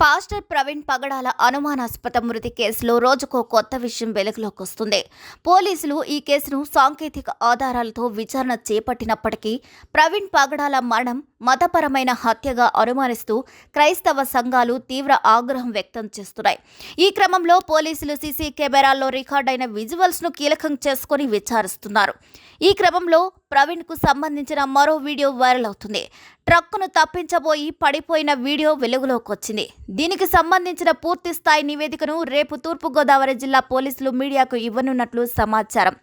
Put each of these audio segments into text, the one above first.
Pastor Praveen పగడాల అనుమానాస్పద మృతి కేసులో రోజుకో కొత్త విషయం వెలుగులోకి వస్తుంది పోలీసులు ఈ కేసును సాంకేతిక ఆధారాలతో విచారణ చేపట్టినప్పటికీ ప్రవీణ్ పగడాల మరణం మతపరమైన హత్యగా అనుమానిస్తూ క్రైస్తవ సంఘాలు తీవ్ర ఆగ్రహం వ్యక్తం చేస్తున్నాయి. ఈ క్రమంలో పోలీసులు సీసీ కెమెరాల్లో రికార్డైన విజువల్స్ను కీలకం చేసుకుని విచారిస్తున్నారు. ఈ క్రమంలో ప్రవీణ్కు సంబంధించిన మరో వీడియో వైరల్ అవుతుంది. ట్రక్కును తప్పించబోయి పడిపోయిన వీడియో వెలుగులోకి వచ్చింది. దీనికి సంబంధించిన పూర్తి స్థాయి నివేదికను రేపు తూర్పుగోదావరి జిల్లా పోలీసులు మీడియాకు ఇవ్వనున్నట్లు సమాచారం.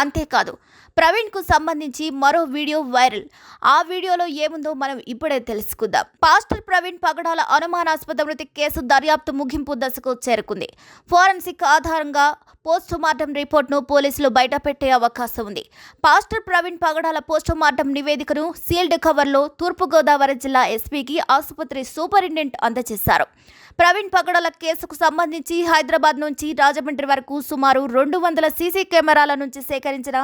అంతేకాదు ప్రవీణ్కు సంబంధించి మరో వీడియో వైరల్. ఆ వీడియోలో ఏముందో మనం ఇప్పుడే తెలుసుకుందాం. పాస్టర్ ప్రవీణ్ పగడాల అనుమానాస్పద మృతి కేసు దర్యాప్తు ముగింపు దశకు చేరుకుంది. ఫోరెన్సిక్ ఆధారంగా పోస్టుమార్టం రిపోర్ట్ను పోలీసులు బయటపెట్టే అవకాశం ఉంది. Pastor Praveen Pagadala postmortem నివేదికను సీల్డ్ కవర్లో తూర్పుగోదావరి జిల్లా ఎస్పీకి ఆసుపత్రి సూపరింటెండెంట్ అందజేశారు. ప్రవీణ్ పగడాల కేసుకు సంబంధించి హైదరాబాద్ నుంచి రాజమండ్రి వరకు సుమారు రెండు వందల సీసీ కెమెరాల నుంచి సేకరించిన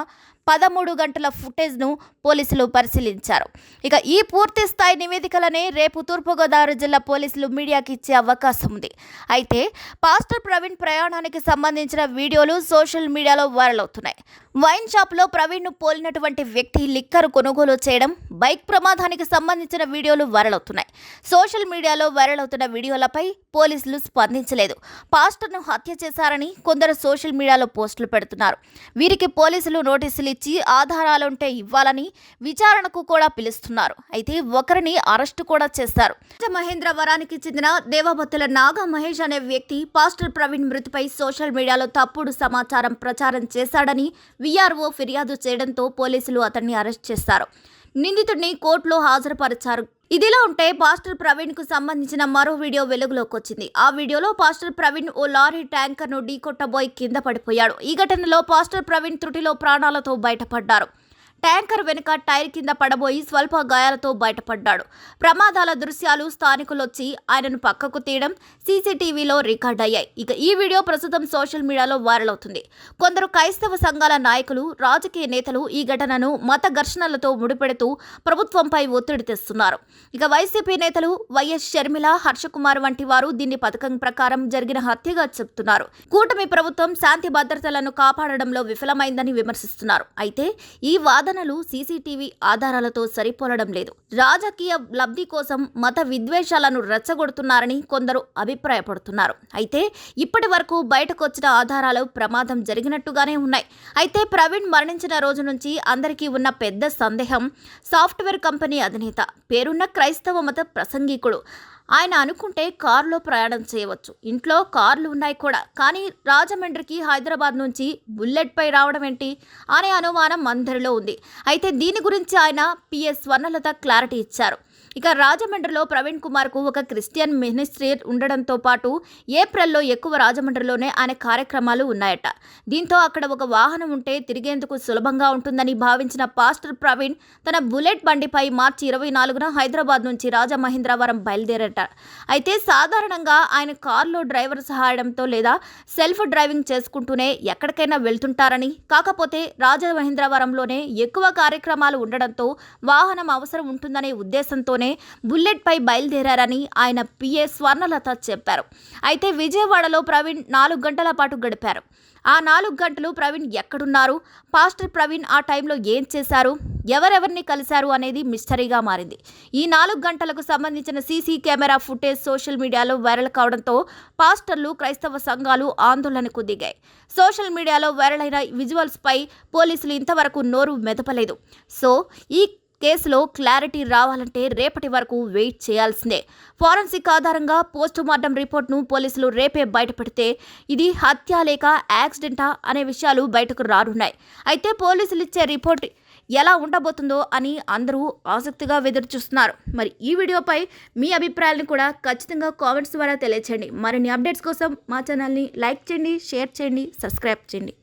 పదమూడు గంటల ఫుటేజ్ను పోలీసులు పరిశీలించారు. ఇక ఈ పూర్తి స్థాయి నివేదికలనే రేపు తూర్పుగోదావరి జిల్లా పోలీసులు మీడియాకి ఇచ్చే అవకాశం ఉంది. అయితే పాస్టర్ ప్రవీణ్ ప్రయాణానికి సంబంధించిన వీడియోలు సోషల్ మీడియాలో వైరల్ అవుతున్నాయి. వైన్ షాప్లో ప్రవీణ్ను పోలినటువంటి వ్యక్తి లిక్కర్ కొనుగోలు చేయడం బైక్ ప్రమాదానికి సంబంధించిన వీడియోలు వైరల్ అవుతున్నాయి. సోషల్ మీడియాలో వైరల్ అవుతున్న వీడియోలపై పోలీసులు స్పందించలేదు. పాస్టర్ను హత్య చేశారని కొందరు సోషల్ మీడియాలో పోస్టులు పెడుతున్నారు. వీరికి పోలీసులు నోటీసులు ఇచ్చి ఆధారాలుంటే ఇవ్వాలని విచారణకు కూడా పిలుస్తున్నారు. అయితే ఒకరిని అరెస్టు కూడా చేశారు. మహేంద్రవరానికి చెందిన దేవభత్తుల నాగ మహేష్ అనే వ్యక్తి పాస్టర్ ప్రవీణ్ మృతిపై సోషల్ మీడియాలో తప్పుడు సమాచారం ప్రచారం చేశాడని విఆర్ఓ ఫిర్యాదు చేయడంతో పోలీసులు అతన్ని అరెస్ట్ చేశారు. నిందితుడిని కోర్టులో హాజరుపరిచారు ఇదిలా ఉంటే పాస్టర్ ప్రవీణ్కు సంబంధించిన మరో వీడియో వెలుగులోకి వచ్చింది ఆ వీడియోలో పాస్టర్ ప్రవీణ్ ఓ లారీ ట్యాంకర్ను ఢీకొట్టబోయి కింద పడిపోయాడు. ఈ ఘటనలో పాస్టర్ ప్రవీణ్ త్రుటిలో ప్రాణాలతో బయటపడ్డారు. ట్యాంకర్ వెనుక టైర్ కింద పడబోయి స్వల్ప గాయాలతో బయటపడ్డాడు. ప్రమాదాల దృశ్యాలు స్థానికులొచ్చి ఆయనను పక్కకు తీయడం సీసీటీవీలో రికార్డ్ అయ్యాయి ఇక ఈ వీడియో ప్రస్తుతం సోషల్ మీడియాలో వైరల్ అవుతుంది. కొందరు క్రైస్తవ సంఘాల నాయకులు రాజకీయ నేతలు ఈ ఘటనను మత ఘర్షణలతో ముడిపెడుతూ ప్రభుత్వంపై ఒత్తిడి తెస్తున్నారు. ఇక వైసీపీ నేతలు వైఎస్ షర్మిల హర్షకుమార్ వంటి వారు దీన్ని పథకం ప్రకారం జరిగిన హత్యగా చెబుతున్నారు కూటమి ప్రభుత్వం శాంతి భద్రతలను కాపాడడంలో విఫలమైందని విమర్శిస్తున్నారు. అయితే ఈ వాదన వాదనలు సీసీటీవీ ఆధారాలతో సరిపోలడం లేదు. రాజకీయ లబ్ధి కోసం మత విద్వేషాలను రెచ్చగొడుతున్నారని కొందరు అభిప్రాయపడుతున్నారు. అయితే ఇప్పటి వరకు బయటకు వచ్చిన ఆధారాలు ప్రమాదం జరిగినట్టుగానే ఉన్నాయి. అయితే ప్రవీణ్ మరణించిన రోజు నుంచి అందరికీ ఉన్న పెద్ద సందేహం సాఫ్ట్వేర్ కంపెనీ అధినేత పేరున్న క్రైస్తవ మత ప్రసంగికుడు ఆయన అనుకుంటే కారులో ప్రయాణం చేయవచ్చు. ఇంట్లో కార్లు ఉన్నాయి కూడా. కానీ రాజమండ్రికి హైదరాబాద్ నుంచి బుల్లెట్పై రావడం ఏంటి? అనే అనుమానం అందరిలో ఉంది. అయితే దీని గురించి ఆయన పిఎస్ స్వర్ణలత క్లారిటీ ఇచ్చారు. ఇక రాజమండ్రిలో ప్రవీణ్ కుమార్కు ఒక క్రిస్టియన్ మినిస్ట్రీ ఉండడంతో పాటు ఏప్రిల్లో ఎక్కువ రాజమండ్రిలోనే ఆయన కార్యక్రమాలు ఉన్నాయట. దీంతో అక్కడ ఒక వాహనం ఉంటే తిరిగేందుకు సులభంగా ఉంటుందని భావించిన పాస్టర్ ప్రవీణ్ తన బుల్లెట్ బండిపై మార్చి ఇరవై నాలుగున హైదరాబాద్ నుంచి రాజమహేంద్రవరం బయలుదేరట. అయితే సాధారణంగా ఆయన కారులో డ్రైవర్ సహాయంతో లేదా సెల్ఫ్ డ్రైవింగ్ చేసుకుంటూనే ఎక్కడికైనా వెళ్తుంటారని కాకపోతే రాజమహేంద్రవరంలోనే ఎక్కువ కార్యక్రమాలు ఉండడంతో వాహనం అవసరం ఉంటుందనే ఉద్దేశంతోనే బుల్లెట్పై బయలుదేరారని ఆయన పిఏ స్వర్ణలత చెప్పారు. అయితే విజయవాడలో ప్రవీణ్ నాలుగు గంటల పాటు గడిపారు. ఆ నాలుగు గంటలు ప్రవీణ్ ఎక్కడున్నారు? పాస్టర్ ప్రవీణ్ ఆ టైంలో ఏం చేశారు? ఎవరెవరిని కలిశారు అనేది మిస్టరీగా మారింది. ఈ నాలుగు గంటలకు సంబంధించిన సీసీ కెమెరా ఫుటేజ్ సోషల్ మీడియాలో వైరల్ కావడంతో పాస్టర్లు క్రైస్తవ సంఘాలు ఆందోళనకు దిగాయి. సోషల్ మీడియాలో వైరల్ అయిన విజువల్స్పై పోలీసులు ఇంతవరకు నోరు మెదపలేదు. సో ఈ కేసులో క్లారిటీ రావాలంటే రేపటి వరకు వెయిట్ చేయాల్సిందే. ఫారెన్సిక్ ఆధారంగా పోస్ట్ మార్టం రిపోర్ట్ను పోలీసులు రేపే బయటపెడితే ఇది హత్య లేక యాక్సిడెంటా అనే విషయాలు బయటకు రానున్నాయి. అయితే పోలీసులు ఇచ్చే రిపోర్ట్ ఎలా ఉండబోతుందో అని అందరూ ఆసక్తిగా ఎదురు చూస్తున్నారు మరి ఈ వీడియోపై మీ అభిప్రాయాలను కూడా ఖచ్చితంగా కామెంట్స్ ద్వారా తెలియచేయండి. మరిన్ని అప్డేట్స్ కోసం మా ఛానల్ని లైక్ చేయండి షేర్ చేయండి సబ్స్క్రైబ్ చేయండి.